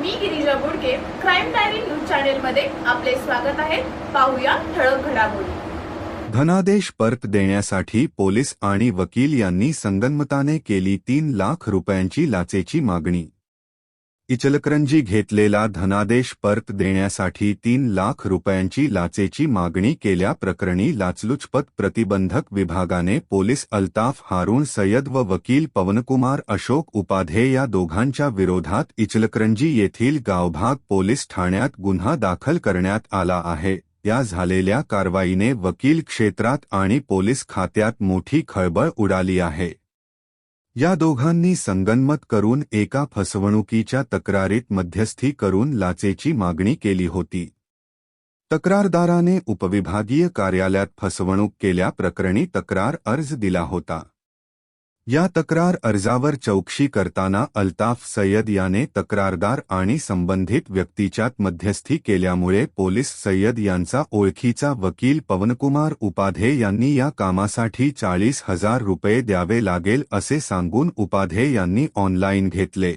मी crime diary news channel मध्ये आपले स्वागत आहे. पाहूया ठळक घडामोडी. धनादेश परत देण्यासाठी पोलीस आणि वकील यांनी संगनमताने केली तीन लाख रुपयांची लाचेची मागणी. इचलकरंजी घेतलेला धनादेश परत देण्यासाठी तीन लाख रुपयांची लाचेची मागणी केल्याप्रकरणी लाचलुचपत प्रतिबंधक विभागाने पोलीस अल्ताफ हारून सय्यद व वकील पवनकुमार अशोक उपाधे या दोघांच्या विरोधात इचलकरंजी येथील गावभाग पोलीस ठाण्यात गुन्हा दाखल करण्यात आला आहे. या झालेल्या कारवाईने वकील क्षेत्रात आणि पोलीस खात्यात मोठी खळबळ उडाली आहे. या दोघांनी संगनमत करून एका फसवणुकीच्या तक्रारीत मध्यस्थी करून लाचेची मागणी केली होती. तक्रारदाराने उपविभागीय कार्यालयात फसवणूक केल्याप्रकरणी तक्रार अर्ज दिला होता. या तक्रार अर्जावर चौकशी करताना अल्ताफ सय्यद याने तक्रारदार आणि संबंधित व्यक्तीच्यात मध्यस्थी केल्यामुळे पोलीस सय्यद यांचा ओळखीचा वकील पवनकुमार उपाधे यांनी या कामासाठी चाळीस हजार रुपये द्यावे लागेल असे सांगून उपाधे यांनी ऑनलाईन घेतले.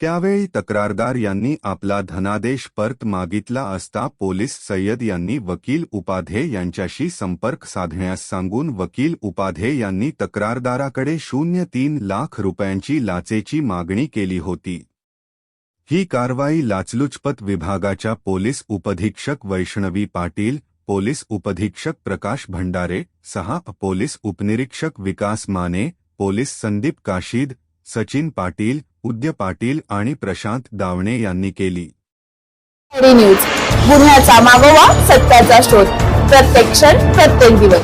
त्यावेळी तक्रारदार यांनी आपला धनादेश परत मागितला असता पोलीस सय्यद यांनी वकील उपाध्ये यांच्याशी संपर्क साधण्यास सांगून वकील उपाध्ये यांनी तक्रारदाराकडे शून्य तीन लाख रुपयांची लाचेची मागणी केली होती. ही कारवाई लाचलुचपत विभागाच्या पोलीस उपधीक्षक वैष्णवी पाटील पोलीस उपधीक्षक प्रकाश भंडारे सहा पोलीस उपनिरीक्षक विकास माने पोलीस संदीप काशीद सचिन पाटील उद्य पाटील आणि प्रशांत दावणे यांनी केली. न्यूज गुन्ह्याचा मागोवा सत्याचा शोध. प्रत्येक क्षण प्रत्येक दिवस.